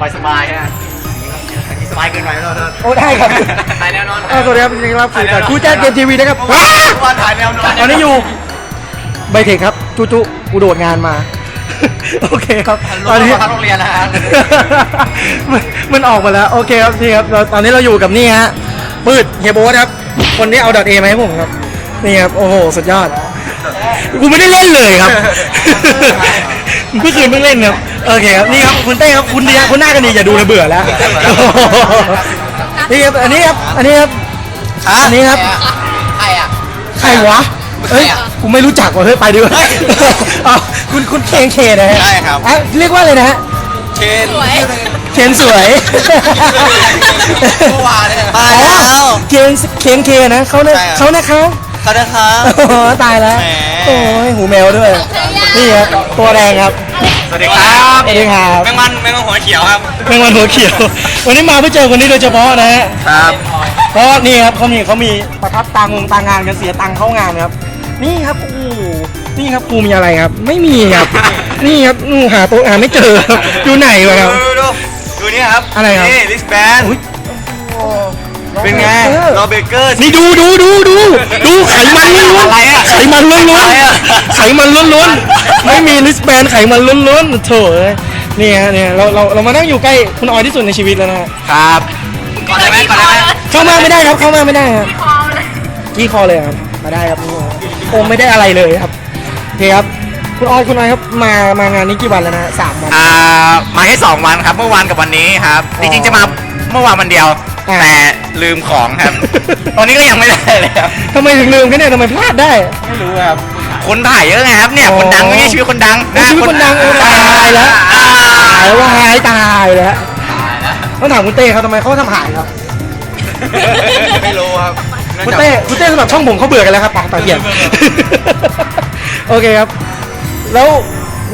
ครับสบายสบายฮะอันนี้สบายเกินไปแล้วเธอโอ้ได้ครับถ่ายแนวนอนอ่าสวัสดีครับยินดีต้อนรับสู่แต่คู่แจ้งเกมทีวีนะครับว้าว่าถ่ายแนวนอนตอนนี้อยู่ใบเทคครับจุจุกูโดดงานมา โอเคครับตตออนนนี้นี้ทั้งโรงเรียนนะฮะมันมันออกมาแล้ว โอเคครับนี่ครับเราตอนนี้เราอยู่กับนี่ฮะปืดเฮียโบ๊ทครับ คนที่เอาดอทเอมาให้ผมครับ นี่ครับ โอ้โห สุดยอด กูไม่ได้เล่นเลยครับ เมื่อคืนเพิ่งเล่นครับ โอเคครับ นี่ครับคุณเต้ครับ คุณดีนะคุณหน้ากันดีอย่าดูเลยเบื่อแล้ว นี่ครับ อันนี้ครับ อันนี้ครับ อันนี้ครับ ใครอะ ใครวะเอ้ย กูไม่รู้จักว่ะเฮ้ย ไปดีกว่าเฮ้ยอ้าวคุณคุณเคนเคนะฮะใช่ครับ อะเรียกว่าอะไรนะฮะ เชนเคนสวย เมื่อวานเนี่ย อ๋อ เคนเคนเคนะเขาเนี่ยใช่ครับ เขานะครับ เขานะครับโอ้โหตายแล้วแหมโอ้ยหูแมวด้วย นี่ครับตัวแดงครับ สวัสดีครับสวัสดีครับแมงมันแมงมันหัวเขียวครับแมงวันหัวเขียว วันนี้มาเพื่อเจอคนนี้โดยเฉพาะนะฮะ ครับเพราะนี่ครับเขามีเขามีประทับตางงตางานกันเสียตังค์เข้างานครับ นี่ครับโอ้โหนี่ครับกูมีอะไรครับ ไม่มีครับ นี่ครับอืมหาตัวหาไม่เจอครับอยู่ไหนวะครับดูดูดูนี่ครับ อะไรครับนี่ลิสแบนอุ๊ย เป็นไงเออโรเบเกอร์นี่ดูดูดูดูดูไขมันล้วนอะไรอะๆไขมันล้วนอะไรอะๆไขมันล้วนๆไม่มีลิสแบนไขมันล้วนๆโถ่เอ้ยนี่ฮะเนี่ยเราเราเรามานั่งอยู่ใกล้คุณออยที่สุดในชีวิตแล้วนะฮะครับก่อนได้ไหมก่อนได้ไหมเข้ามาไม่ได้ครับเข้ามาไม่ได้ครับกี้คอเลยครับมาได้ครับคงไม่ได้อะไรเลยครับโอเคครับคุณออยคุณออยครับมามางานนี้กี่วันแล้วนะฮะสามวันอ่ามาแค่สองวันครับ เมื่อวานกับวันนี้ครับอ๋จอริงๆจะมาเมื่อวานวันเดียวอ่า แต่ลืมของครับ ตอนนี้ก็ยังไม่ได้เลยครับ ทำไมถึงลืมกันเนี่ยทำไมพลาดได้ ไม่รู้ครับ คนถ่ายเยอะไงครับเนี่ยอ๋อคนดังไม่ใช่ชีวิตคนดังโอ้ชีวิตคนดังเออตายแล้วอ่าตายว่าหายตายแล้วต้องถามคุณเต้เขาทำไมเขาทำหายครับ ไม่รู้ครับคุณเต้คุณเต้สำหรับช่องผมเขาเบื่อกันแล้วครับปากตาเกียนโอเคครับ แล้ว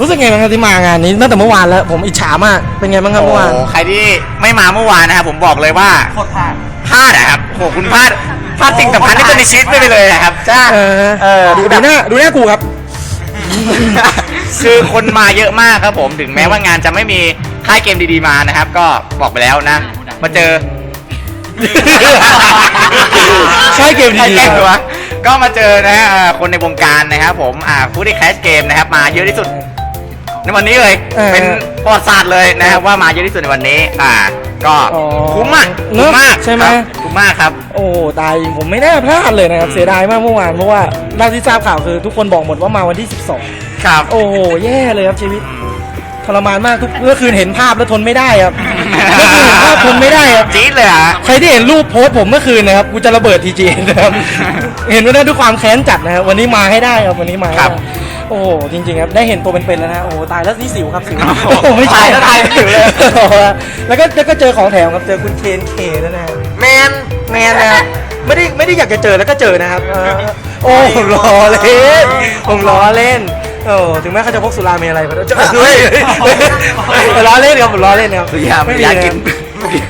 รู้สึกไงบ้างครับที่มางานนี้ตั้งแต่เมื่อวานแล้ว ผมอิจฉามากเป็นไงบ้างครับโอ้เมื่อวานใครที่ไม่มาเมื่อวานนะครับผมบอกเลยว่าโคตรพลาดพลาดอะครับโหคุณพลาดพลาดสิ่งสำคัญที่สุดในชีวิตไปเลยนะครับจ้าเออ เออดูดูหน้าดูหน้ากูครับ คือคนมาเยอะมากครับผมถึงแม้ว่างานจะไม่มีค่ายเกมดีๆมานะครับ ก็บอกไปแล้วนะ มาเจอ ค่ายเกมดีๆ ค่ายเกมวะก็มาเจอนะฮะอ่าคนในวงการนะครับผมอ่าผู้ที่แคสเกมนะครับมาเยอะที่สุด ในวันนี้เลย เออเป็นประวัติศาสตร์เลยนะครับว่ามาเยอะที่สุดในวันนี้ อ่า ก็อ๋อคุ้มมากเนอะคุ้มมากใช่ไหม ครับคุ้มมากครับ โอ้ตายผมไม่ได้พลาดเลยนะครับเสียดายมากเมื่อวานเพราะว่าล่าที่ทราบข่าวคือทุกคนบอกหมดว่ามาวันที่12ครับโอ้โหแย่เลยครับชีวิตทรมานมากทุกเมื่อคืนเห็นภาพแล้วทนไม่ได้ครับเมื่อคืนเห็นภาพทนไม่ได้ครับ จี๊ดเลยฮะใครที่เห็นรูปโพสต์ผมเมื่อคืนนะครับ กูจะระเบิดทีจีนะครับ เห็นว่าได้ด้วยความแค้นจัดนะครับ วันนี้มาให้ได้ครับ วันนี้มาให้ครับ ได้ โอ้โหจริงๆครับได้เห็นตัวเป็นๆแล้วนะโอ้โหตายแล้วนี่สิวครับสิวโอ้โหไม่ใช่ตายแล้วตายสิวเลยโอ้โหแล้วก็แล้วก็เจอของแถมครับเจอคุณเคนเคแล้วนะแมนแมนนะไม่ได้ไม่ได้อยากจะเจอแล้วก็เจอนะครับเออโอ้ผมล้อเล่นผมล้อเล่นโอ้ถึงแม้เขาจะพกสุราเมอะไรมาด้วยเฮ้ยผมล้อเล่นครับผมล้อเล่นครับสุยาไม่อยากกิน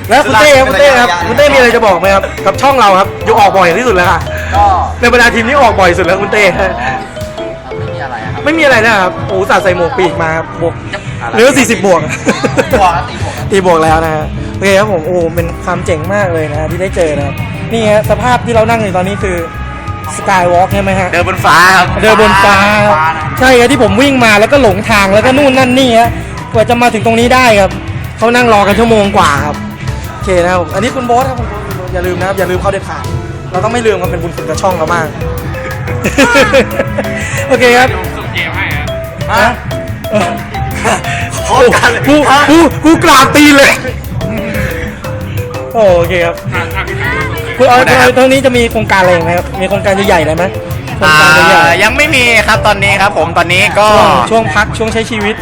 แล้วคุณเต้ครับคุณเต้ครับคุณเต้มีอะไรจะบอกไหมครับกับช่องเราครับยกออกบ่อยที่สุดแล้วค่ะก็ในบรรดาทีมนี้ออกบ่อยสุดแล้วคุณเต้ไม่มีอะ ไรอะครับไม่มีอะไรนะครับโอ้สาดใส่หมวกปีกมาครับบวกเหลือ40 บวก บวกแล้วตีบวกตีบวกแล้วนะฮะโอเคครับผมโอ้เป็นความเจ๋งมากเลยนะฮะที่ได้เจอนะครับนี่ฮะสภาพที่เรานั่งอยู่ตอนนี้คือสกายวอล์กใช่ไหมฮะ เดินบนฟ้าครับเดินบนฟ้า ฟ้านะใช่ครับที่ผมวิ่งมาแล้วก็หลงทางแล้วก็นู่นนั่นนี่ฮะกว่าจะมาถึงตรงนี้ได้ครับเขานั่งรอกันชั่วโมงกว่าครับโอเคนะครับผมอันนี้คุณโบ๊ทครับคุณโบ๊ทคุณโบ๊ทอย่าลืมนะครับอย่าลืมเข้าเด็ดขาดเราต้องไม่ลืมครับเป็นบุญคุณกับช่องเรามาก โอเคครับฮะเออโคตรกันเลยกูกูกูกราบตีนเลย โอเคครับคุณเอาคุณเอาตรงนี้จะมีโครงการอะไรไหมครับ มีโครงการใหญ่ๆอะไรไหมโครงอ่าการใหญ่ๆยังไม่มีครับตอนนี้ครับผมตอนนี้ก็ช่วงช่วงพักช่วงใช้ชีวิต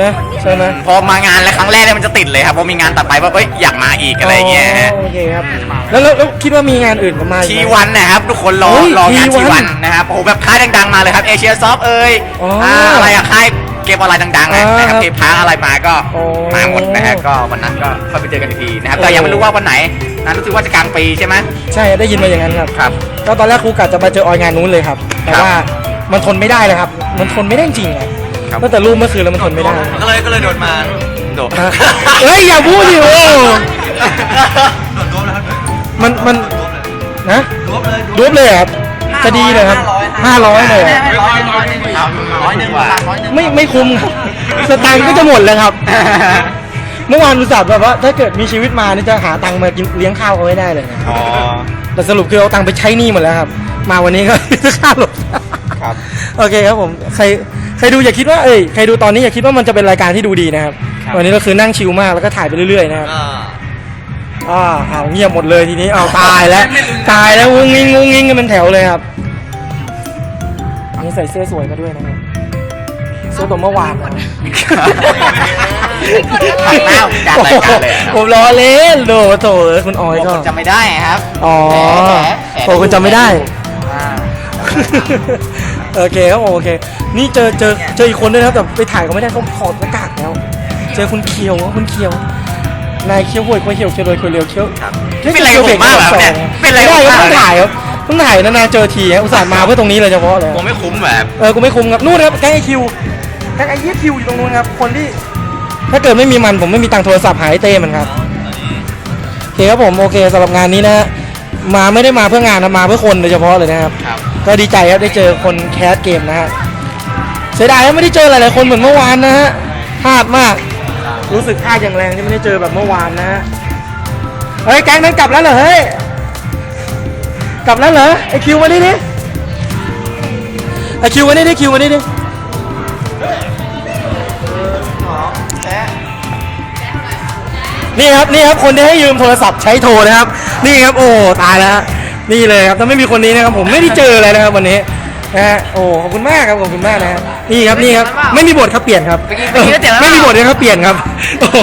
นะใช่ไหมพอมางานแล้วครั้งแรกเนี่ยมันจะติดเลยครับพอมีงานต่อไปว่าเอ้ยอยากมาอีกอะไรเงี้ยฮะโอเคครับแล้วแล้วแล้วคิดว่ามีงานอื่นมาอีกทีไหม วันนะครับทุกคนรอเฮ้ยรองาน T1 ทีวันนะครับโอ้โหแบบค่ายดังๆมาเลยครับเอเชียซอฟเอ้ยอ๋ออ่าอะไรอะค่ายเกมออนไลน์ดังๆอะอ่านะครับเทพาอะไรมาก็โอ้มาหมดนะฮะก็วันนั้นก็ค่อยไปเจอกันอีกทีนะครับแต่ยังไม่รู้ว่าวันไหนนะรู้สึกว่าจะกลางปีใช่ไหมใช่ได้ยินมาอย่างนั้นครับครับ ก็ตอนแรกครูกะจะมาเจอออยงานนู้นเลยครับ แต่ครับ ว่ามันทนไม่ได้เลยครับ มันทนไม่ได้จริงๆครับ ครับตั้งแต่รูปเมื่อคืนแล้วมันทนไม่ได้ ก็เลยก็เลยโดดมาโดดฮะเฮ้ยอย่าพูดดิโอ้โดดรวมแล้วมันมันรวมเลยนะรวมเลยรูปเลยเหรอครับจะดีเลยครับห้าร้อยเลยเหรอร้อยหนึ่งร้อยหนึ่งร้อยหนึ่งร้อยหนึ่งไม่ไม่คุ้มครับสตังค์ก็จะหมดเลยครับเมื่อวานอุตส่าห์แบบว่าถ้าเกิดมีชีวิตมานี่จะหาตังค์มากินเลี้ยงข้าวเขาไม่ได้เลยนะอ๋อแต่สรุปคือเอาตังค์ไปใช้หนี้หมดแล้วครับ มาวันนี้ก็ค่ารถ ครับ โอเคครับผมใครใครดูอย่าคิดว่าเอ้ยใครดูตอนนี้อย่าคิดว่ามันจะเป็นรายการที่ดูดีนะครับครับ วันนี้ก็คือนั่งชิลมากแล้วก็ถ่ายไปเรื่อยๆนะครับอ่าอ่าเอาเงียบหมดเลยทีนี้เอาตายแล้วตายแล้วงุ้งงิ้งงุ้งงิ้งกันเป็นแถวเลยครับนี่ใส่เสื้อสวยมาด้วยนะครับเสื้อตัวเมื่อวานนะ ตัดหน้าผมจัดรายการเลยอะ ผมล้อเล่นโดโถเอ้ยคุณออยก็จำไม่ได้ครับอ๋อแหมแหมโอ้คุณจำไม่ได้ อ่า โอเคครับโอเค นี่เจอเจอเจออีกคนด้วยนะครับแต่ไปถ่ายเขาไม่ได้เขาถอดหน้ากากแล้ว เจอคุณเคียวคุณเคียว นายเคียวห่วยควายเคียวเคียวรวยควายเร็วเคียวครับคี้ยวเป็นไรกับผมมากเหรอครับเนี่ยเป็นไรไม่กับได้ผมครับมากต้องเลยถ่ายครับต้องถ่ายนานๆเจอทีฮะอุตส่าห์มาเพื่อตรงนี้เลยเฉพาะเลยผมไม่คุ้มแบบเออกูไม่คุมครับนู่นครับแก๊งไอคิวแก๊งไอเหี้ยคิวอยู่ตรงนู้นครับคนที่ถ้าเกิดไม่มีมันผมไม่มีตังค์โทรศัพท์หายเต้มันครับโอเคครับผมโอเคสำหรับงานนี้นะฮะมาไม่ได้มาเพื่องานนะมาเพื่อคนโดยเฉพาะเลยนะครับครับ ก็ดีใจครับได้เจอคนแคสเกมนะฮะเสียดายว่าไม่ได้เจอหลายๆคนเหมือนเมื่อวานนะฮะพลาดมาก รู้สึกพลาดอย่างแรงที่ไม่ได้เจอแบบเมื่อวานนะฮะเฮ้ยแก๊งนั้นกลับแล้วเหรอเฮ้ยกลับแล้วเหรอไอคิวมาดิดิไอคิวมาดิดิคิวมาดิดินี่ครับนี่ครับคนที่ให้ยืมโทรศัพท์ใช้โทรนะครับ นี่ครับโอ้ตายแล้วฮะ นี่เลยครับถ้าไม่มีคนนี้นะครับผมไม่ได้เจอเลยนะครับวันนี้นะฮะโอ้ขอบคุณมากครับขอบคุณมากนะฮะนี่ครับนี่ครับไม่มีบทครับเปลี่ยนครับเมื่อกี้เมื่อกี้เปลี่ยนแล้วเปล่า ไม่มีบทเลยครับเปลี่ยนครับโอ้โห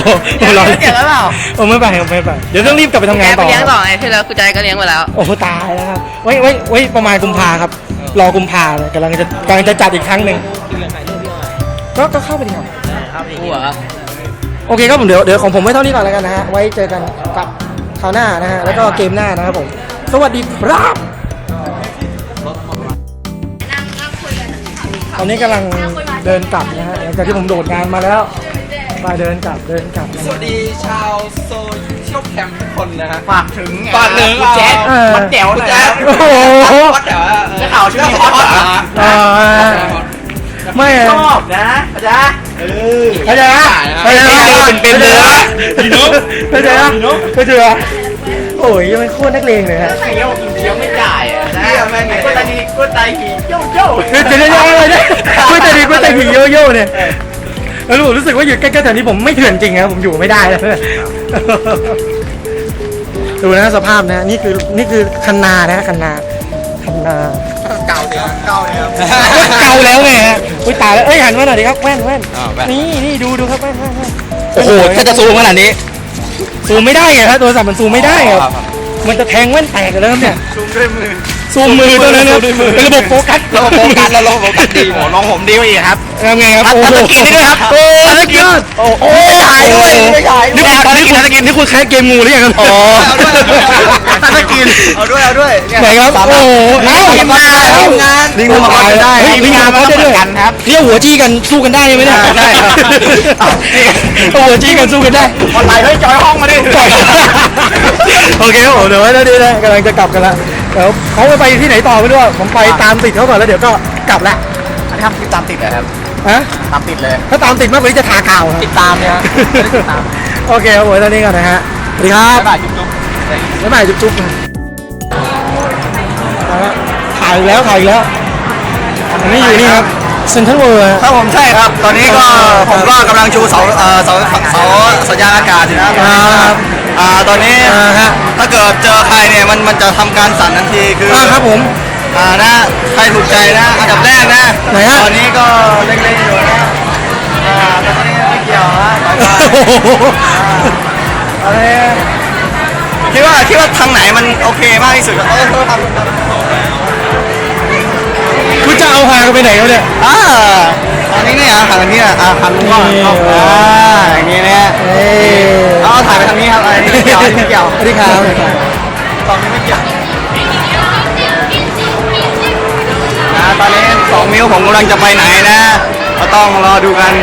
รอเปลี่ยนแล้วเปล่าโอ้ไม่ไปครับไม่ไปเดี๋ยวต้องรีบกลับไปทำงานแกต่ไปอเลี้ยงครับต่อไงที่แล้วคุณใจก็เลี้ยงไปแล้ว โอ้โหตายแล้วครับไว้ไว้ไว้ประมาณกุมภาครับ รอกุมภาเลยกำลังจะกำลังจะจัดอีกครั้งหนึ่งก็ก็เข้าไปดีครับหัวโอเคครับผมเดี๋ยวเดี๋ยวของผมไว้เท่านี้ก่อนแล้วกันนะฮะไว้เจอกันกับคราวหน้านะฮะแล้วก็เกมหน้านะครับผม สวัสดีครับ ตอนนี้กำลังเดินกลับนะฮะหลังจากที่ผมโดดงานมาแล้ว มาเดินกลับเดินกลับนะสวัสดีชาวโซเชียลแคมทุกคนนะฮะ ฝากถึงฝากถึงคุณแจ๊ดเออ มันแจ๋วหน่อยแจ๊นะดโอ้โหวัดแต่ว่าได้ข่าวชื่อนี้ฮอตเหรออ่าไม่ชอบนะอาจารย์เข้าใจนะเข้าใจนะเป็นเป็นเลยนะเข้าใจนะเข้าใจนะโอ้ยยังเป็นโคตรนักเลงเลยฮะเที่ยวกินเที่ยวไม่จ่ายอะนะเที่ยวแม่งไงกูตาดีกูตาหีโย่โย่เดี๋ยวเดี๋ยวเดี๋ยวอะไรเนี่ยกุ้ยแต่ดีกุ้ยแต่ผีโยโย่เนี่ยแล้วรู้รู้สึกว่าอยู่ใกล้ๆแถวนี้ผมไม่เถื่อนจริงครับผมอยู่ไม่ได้แล้วดูนะสภาพนะนี่คือนี่คือคันนานะคันนาคันนาเก่าเดียวเก่าเลยครับเก่าแล้วไงฮะอุ้ยตายแล้วเอ้ยหันมาหน่อยดิครับแว่นแว่นนี่นี่ดูดูครับแว่นแว่นแว่นโอ้โหถ้าจะซูมขนาดนี้ ซูมไม่ได้ไงครับโทรศัพท์มันซูมไม่ได้ครับมันจะแทงแว่นแตกเลยครับเนี่ย ซูมด้วยมือ ซูมมือตัวนั้นนะเป็นระบบโฟกัสเราโฟกัสแล้วเราโฟกัสดีโหลองผมดีกว่าอีกครับทำไงครับตัดโอ้โหตะกินนี่ด้วยครับโอ้ยสุดยอดโอ้โหไม่ถ่ายด้วยไม่ถ่ายนี่คุณตอนนี้คุณตะกินนี่คุณแคสเกมงูหรือยังครับอ๋อตัดตะกินเอาด้วยเอาด้วยเนี่ยไหนครับโอ้โหเอ้าทีมงานเอ้ทีมงานลิงมาตายได้เฮ้ยลิงมาเขาได้ด้วยกันครับเรียกหัวจี้กันสู้กันได้ไหมเนี่ยใช่ครับเอาหัวจี้กันสู้กันได้ออนไลน์เฮ้ยจอยห้องมาดิโอเคครับผมเดี๋ยวไว้แล้วดีนะกำลังจะกลับกันละ เดี๋ยวเขาไปที่ไหนต่อไม่รู้อะผมไปตามติดเขาก่อนแล้วเดี๋ยวก็กลับละอันนี้ทำคลิปตามติดเลยครับฮะตามติดเลย ถ้าตามติดมากกว่านี้จะทากาวติดตามเนี่ยโอเคครับผมตอนนี้ก่อนนะฮะสวัสดีครับบ๊ายบายจุ๊บจุ๊บบ๊ายบายจุ๊บๆเอาละถ่ายอีกแล้วถ่ายอีกแล้วอันนี้อยู่นี่ครับ เซ็นทรัลเวิลด์ครับผมใช่ครับ ตอนนี้ก็ผมก็กำลังชูเสาเอ่อเสาเสาสัญญาณอากาศอยู่นะครับครับอ่าตอนนี้อ่าฮะถ้าเกิดเจอใครเนี่ยมันมันจะทำการสั่นทันทีคืออ่าครับผม อ่านะใครถูกใจนะอันดับแรกนะไหนฮะ ตอนนี้ก็เล็กๆอยู่นะอ่าแต่ตอนนี้ไม่เกี่ยวนะต่อไป โอ้โหตอนนี้คิดว่าคิดว่าทางไหนมันโอเคมากที่สุดครับเออโทษ ครับคุณจะเอาหากันไปไหนครับเนี่ย อ่าตอนนี้เนี่ยหันทางนี้อะอ่าหันก่อนนี่อ่าอย่างนี้เนี่ยเอ้ยเอาถ่ายไปทางนี้ครับอันนี้ไม่เกี่ยวอันนี้ไม่เกี่ยวสวัสดีครับตอนนี้ไม่เกี่ยวนะตอนนี้สองมิวผมกำลังจะไปไหนนะก็ต้องรอดูกัน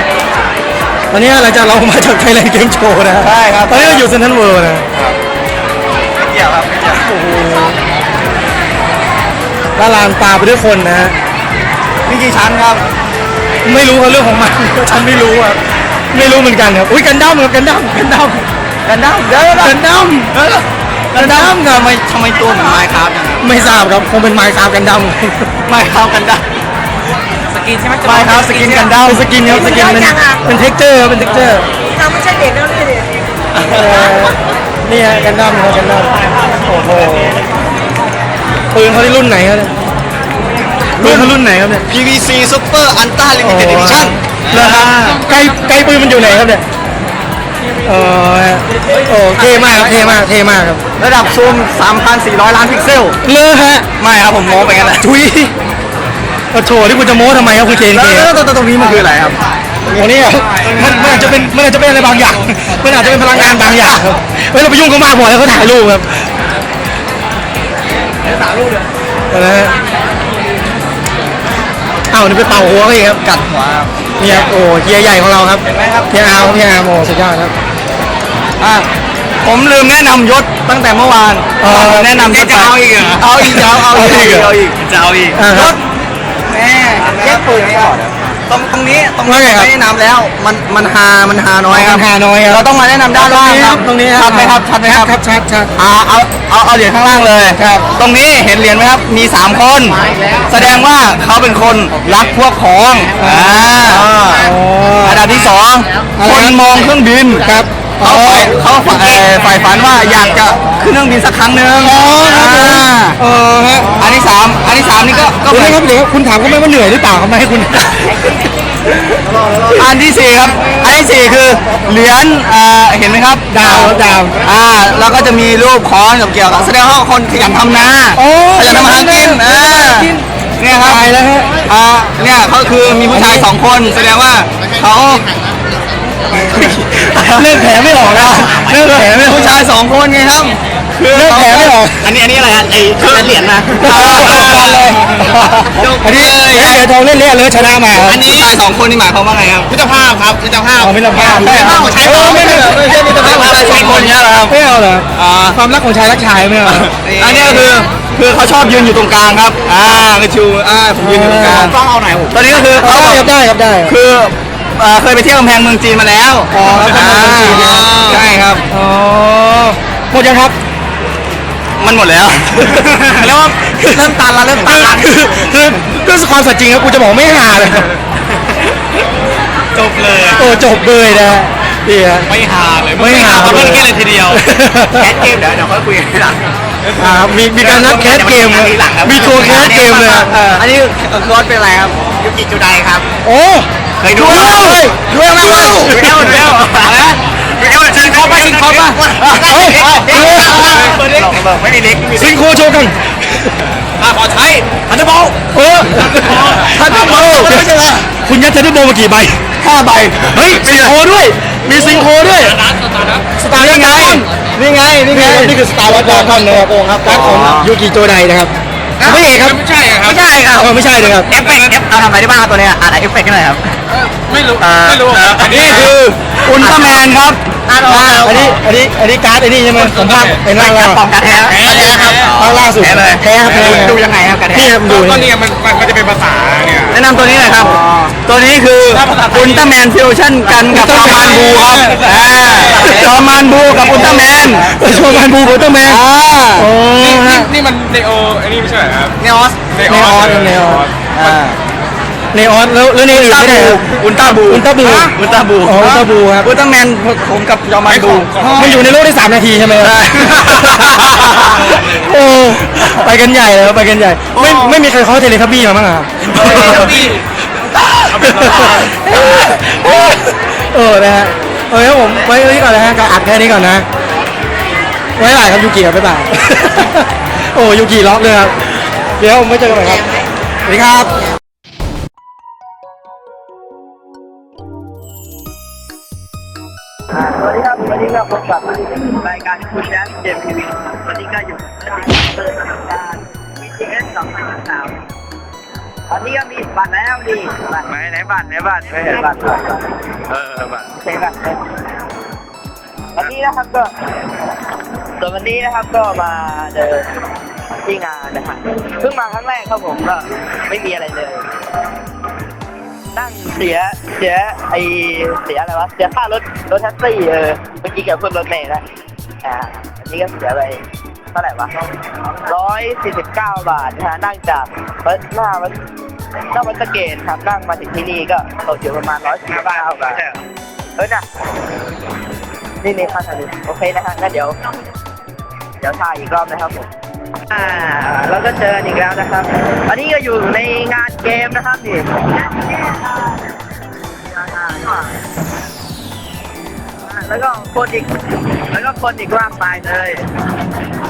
ตอนนี้หลังจากเรามาจากไทยแลนด์เกมโชว์นะใช่ครับ ตอนนี้เราอยู่เซนทรัลเวิลด์นะไม่เกี่ยวครับไม่เกี่ยวโอ้โหละลานตาไปด้วยคนนะฮะ มีกี่ชั้นครับ ไม่รู้ครับเรื่องของมันฉันไม่รู้อะไม่รู้เหมือนกันครับอุ้ยกันดั้มครับกันดั้มกันดั้มกันดั้มเดี๋ยวกันดั้มกันดั้มทำไมทำไมตัวเหมือนไม้ครับจังไม่ทราบครับคงเป็นไมค์คราฟกันดั้มไม้ครับกันดั้มสกินใช่ไหมไมค์คราฟสกินกันดั้มสกินครับสกินเป็นเป็นเท็กเจอร์เป็นเท็กเจอร์เราไม่ใช่เด็กแล้วนี่เด็กนี่ฮะกันดั้มครับกันดั้มโอ้โหปืนเขาที่รุ่นไหนครับ เนี่ยปืนเขารุ่นไหนครับเนี่ย PVC Super Ultra Limited Edition นะฮะไกลไกลปืนมันอยู่ไหนครับเนี่ยเออโอ้เท่มากครับเท่มากเท่มากครับระดับซูม 3,400 ล้านพิกเซล เลอะฮะไม่ครับผมโม้ไปกันแหละทุยกระโถที่คุณจะโม้ทำไมครับคุณเจนแล้วเคแล้วตรงตรงนี้มันคืออะไรครับโอ้เนี่ยมันมันอาจจะเป็นมันอาจจะเป็นอะไรบางอย่าง มันอาจจะเป็นพลังงานบางอย่างครับเฮ้ยเราไปยุ่งเขามากพอแล้วเขาถ่ายรูปครับถ่ายรูปเลยนะฮะอ้าวนี่ไปเป่าหัวเขาอีกครับกัดหัวครับเนี่ยครับโอ้เฮียใหญ่ของเราครับเห็นไหมครับเฮียอาร์มเฮียอาร์มโอ้สุดยอดครับอะผมลืมแนะนำยศตั้งแต่เมื่อวานเออแนะนำยศจะเอาอีกเหรอเอาอีกเอาเอาอีกเอาอีกเอาอีกจะเอาอีกอ่าคยรับศแม่แยกปืนให้ก่อน ตรงตรงนี้ตรงนี้ว่าไงครับ ไม่แนะนำแล้ว มันมันฮามันฮาน้อยครับมันฮาน้อยครับเราต้องมาแนะนำด้านล่างครับตรงนี้ชัดไหมครับชัดไหมครับครับชัดชัดอ่าเอาเอาเอาเหรียญข้างล่างเลยครับ ตรงนี้เห็นเหรียญไหมครับมี3คน แสดงว่าเขาเป็นคนรักพวกของอ่าโอ้อันดับที่สองคนมองเครื่องบินครับ เขาฝ่ายเขาฝ่ายเอ่อฝ่ายฝันว่าอยากจะขึ้นเครื่องบินสักครั้งหนึ่งอ๋อครับผมอ่าเออฮะอันที่สามอันที่สามนี่ก็ก็ก็เหมืไม่อนครับเดี๋ยวคุณถามเขาไหมว่าเหนื่อยหรือเปล่าเขาไม่ให้คุณ อันที่สี่ครับ อันที่สี่คือเหรียญอ่าเห็นไหมครับดาวดาว อ่าแล้วก็จะมีรูปค้อนกับเกี่ยวกับแสดงว่าคนขยันทำนาโอ้ ขยันทำมาหากินอ่าเนี่ยครับตายแล้วฮะ อ่าเนี่ยเขาคือมีผู้ชายสองคนแสดงว่าเขา เล่นแผลไม่ออกแล้วเล่นแผลไม่ออกผู้ชายสองคนไงครับคือเล่นแผลไม่ออกอันนี้อันนี้อะไรฮะไอ้เครื่องเหรียญนะอันนี้เดี๋ยวทองเล่นเละเลยชนะมาอันนี้ผู้ชายสองคนนี่หมายความว่าไงครับมิตรภาพครับมิตรภาพเอาไม่ลำบากไม่เอาใช้เออไม่ไม่ไม่ใช่มิตรภาพผู้ชายสองคนเนี่ยเหรอครับไม่เอาเหรออ่าความรักของชายรักชายไม่เอาเหรออันนี้ก็คือคือเขาชอบยืนอยู่ตรงกลางครับ อ่าก็ชูอ่าผมยืนอยู่ตรงกลางต้องเอาไหนผมตอนนี้ก็คือเขาได้ครับได้ครับได้ คือ เอ่อเคยไปเที่ยวกำแพงเมืองจีนมาแล้วอ๋อแล้วก็เมืองจีนเนี่ยใช่ครับ อ๋อหมดยังครับ มันหมดแล้ว แล้วว่าเริ่มตันแล้วเริ่มตันคือคือคือความสัตย์จริงครับกูจะบอกไม่หาเลยจบเลย โอ้จบเลยนะดีฮะ ไม่หาเลยไม่หาเมื่อกี้เลยทีเดียว แคสเกมเดี๋ยวเดี๋ยวค่อยคุยกันทีหลัง อ่ามีมีการนัดแคสเกมเลยมีโชว์แคสเกมเลยอะอันนี้โค้ดเป็นอะไรครับ ยุกิจูไดครับ โอ้ เคยดูดูแล้วเลยดูแล้วเลยดูแล้วดูแล้วอะไรนะดูเอลชิงคอปป่ะชิงคอปป่ะเฮ้ยเฮ้ยไม่มีเล็กไม่มีซิงโครโชว์กันอะขอใช้ฮันเดอร์บอลเออทันโบคุณยัดทันโบมากี่ใบห้าใบเฮ้ยซิงโครด้วย มีซิงโครด้วยสตาร์นี่นี่ไงไงนี่ไงนี่ไงนี่คือสตาร์วัตดาคอนนะครับครับการของยูกิโจไดนะครับ ไม่เอกครับไม่ใช่ครับไม่ใช่ครับเออไม่ใช่เลยครับเอฟเฟกต์เอฟเอาทำอะไรได้บ้างครับตัวเนี้ยอ่านเอฟเฟกต์กันหน่อยครับไม่รู้อ่าไม่รู้ครับอันนี้นี่คืออุลตร้าแมนครับอ่านอ่าอันนี้อันนี้อันนี้การ์ดอันนี้ใช่ไหมผมภาพไอ้นั่นล่ะปองกันแท้แท้ครับภาพล่าสุดแท้เลยแท้ครับแท้ดูยังไงครับกันแท้นี่ครับดูก็นี่นี่มันมันจะเป็นภาษาเนี่ยแนะนำตัวนี้หน่อยครับ ตัวนี้คืออุลตร้าแมนฟิวชั่นกันกับจอมานบูครับอ่าจอมานบูกับอุลตร้าแมนโชว์มันบูโบเตอร์แมนอ่าโอ้ นนี้ไม่ใช่เหรอครับ เนออสเนเนออสเนออสอ่าเนออสแล้วแล้วเนออื่นไม่ได้ครับอุลตร้าบูอุลตร้าบูอุลตร้าบูอ๋ออุลตร้าบูครับอุลตร้าแมนผมกับจอมานบูมันอยู่ในโลกได้สามนาทีใช่ไหมครับโอ้ไปกันใหญ่เลยครับไปกันใหญ่ไม่ไม่มีใครเขาเทเลทับบี้มาบ้างเหรอครับเออนะฮะเออครับผมไว้เรื่องนี้ก่อนนะฮะการอัดแค่นี้ก่อนนะ ไว้หลายครับยูกิครับบ๊ายบาย โอ้ยูกิล็อกเลยครับ เดี๋ยวไม่เจอกันใหม่ครับ สวัสดีครับสวัสดีครับวันนี้ก็พบกับรายการคุณแจ๊สเกมทีวีวันนี้ก็อยู่ในเปิดการ BTS 2013ตอนนี้ก็มีบัตรแล้วดิบัตรไหนไหนบัตรไหนบัตรไม่เห็นบัตรเออเออบัตรใช่บัตรวันนี้นะครับก็ส่วนวันนี้นะครับก็มาเดิน ที่งานนะครับเพิ่งมาครั้งแรกครับผมก็ไม่มีอะไรเลย นั่งเสียเสียไอเสียอะไรวะเสียค่ารถรถแท็กซี่เออเมื่อกี้กับเพื่อนรถเมล์นะอ่าอันนี้ก็เสียไปเท่าไหร่วะร้อยสี่สิบเก้าบาทนะฮะนั่งจากวัดหน้าวัดหน้าวัดสะเกตครับนั่งมาถึงที่นี่ก็ตกอยู่ประมาณร้อยสี่สิบเก้าบาทเออน่ะนี่นี่ค่าทางนี้โอเคนะฮะงั้นเดี๋ยว เดี๋ยวถ่ายอีกรอบนะครับผม อ่าเราก็เจออีกแล้วนะครับ อันนี้ก็อยู่ในงานเกมนะครับนี่แล้วก็คนอีก แล้วก็คนอีกมากมายเลย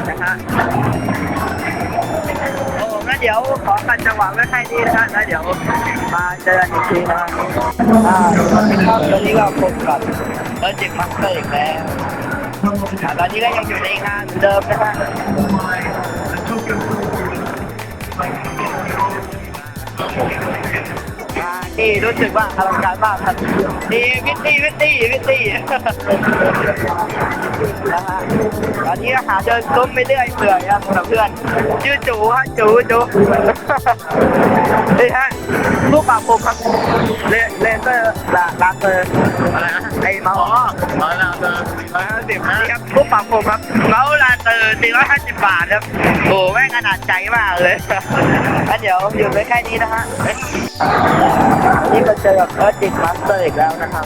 นะฮะโอ้งั้นเดี๋ยวขอกันจังหวะไว้แค่นี้นะฮะแล้วเดี๋ยวมาเจอกันอีกทีนะอ่าสวัสดีครับตอนนี้ก็พบกับเออจิกมัสเตอร์อีกแล้วตอนนี้ก็ยังอยู่ในงานเหมือนเดิมนะฮะ นี่รู้สึกว่าอลังการมากครับนี่วิตตี้วิตตี้วิตตี้นะฮะตอนนี้หาเดินซุ้มไม่เรื่อยเปื่อยครับกับเพื่อนชื่อจูฮะจูจูนี่ฮะ ลูกปากผมครับเลเลเซอร์ลาลาเซอร์อะไรนะไอ้เมาส์อ๋อมาลาเซอร์สี่ร้อยห้าสิบครับลูกปากผมครับเมาส์ลาเซอร์สี่ร้อยห้าสิบบาทครับโอ้แม่งขนาดใจมากเลยงั้นเดี๋ยวอยู่ไว้แค่นี้นะฮะนี่มาเจอกับเอิร์ธจิกมาสเตอร์อีกแล้วนะครับ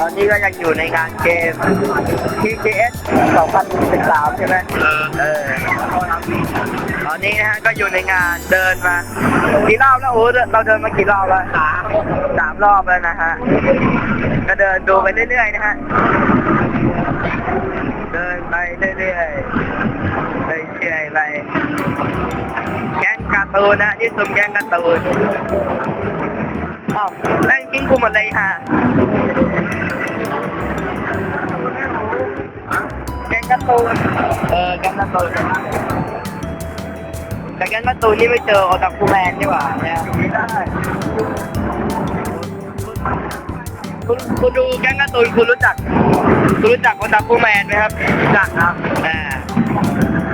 ตอนนี้ก็ยังอยู่ในงานเกม TGS 2013 ใช่ไหมเออ ตอนนี้นะฮะก็อยู่ในงานเดินมากี่รอบแล้วโอ้เราเดินมากี่รอบแล้วสามสามรอบแล้วนะฮะก็เดินดูไปเรื่อยๆนะฮะเดินไปเรื่อยๆไปเรื่อยไปแกงการ์ตูนนะนี่ซุมแกงการ์ตูนอ้าวแม่งกินกูหมดเลยฮะแกงการ์ตูนเออแกงการ์ตูน แต่แก๊งการ์ตูนนี่ไม่เจอโอตาคุแมนดีกว่าเนี่ยไม่ได้คุณคุณดูแก๊งการ์ตูนคุณรู้จัก คุณรู้จักโอตาคุแมนไหมครับรู้จักครับอ่า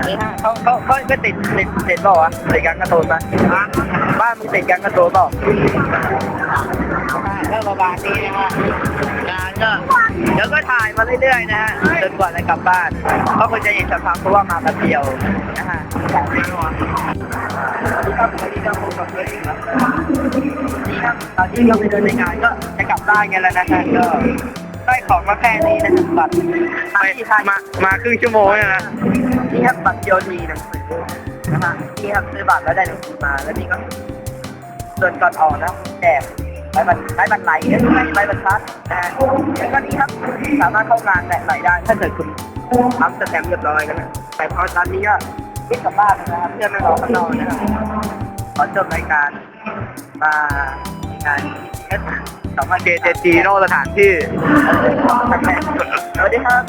นี่ฮะเขาเขาเขาก็ติดติดติดเปล่าวะติดการการ์ตูนปะบ้านมึงติดการการ์ตูนเปล่า ก็ประมาณนี้นะฮะงานก็เดี๋ยวก็ถ่ายมาเรื่อยๆนะฮะจนกว่าจะกลับบ้านก็คงจะอีกสักพักเพราะว่ามาแป๊บเดียวนะฮะสวัสดีครับสวัสดีครับผมกับเพื่อนครับนี่ครับตอนนี้ก็ไปเดินในงานก็จะกลับบ้านกันแล้วนะฮะก็ได้ของมาแค่นี้นะครับบัตรมามาครึ่งชั่วโมงนะนี่ครับบัตรเดียวดีหนังสือนะฮะนี่ครับซื้อบัตรแล้วได้หนังสือมาแล้วนี่ก็ ส่วนก่อนออกนะแจกใบบัตรใบบัตรไหลไม่ใบบัตรพัดนะฮะแล้วก็นี่ครับสามารถเข้างานแต่ไหลได้ ถ้าเกิดคุณทำสแตมป์เรียบร้อยกันนะแต่พอตอนนี้ก็รีบกลับบ้านนะครับเพื่อนไม่รอข้างนอกนะครับขอจบรายการมางานสองพันเจเจจีโนสถานที่สวัสดีครับ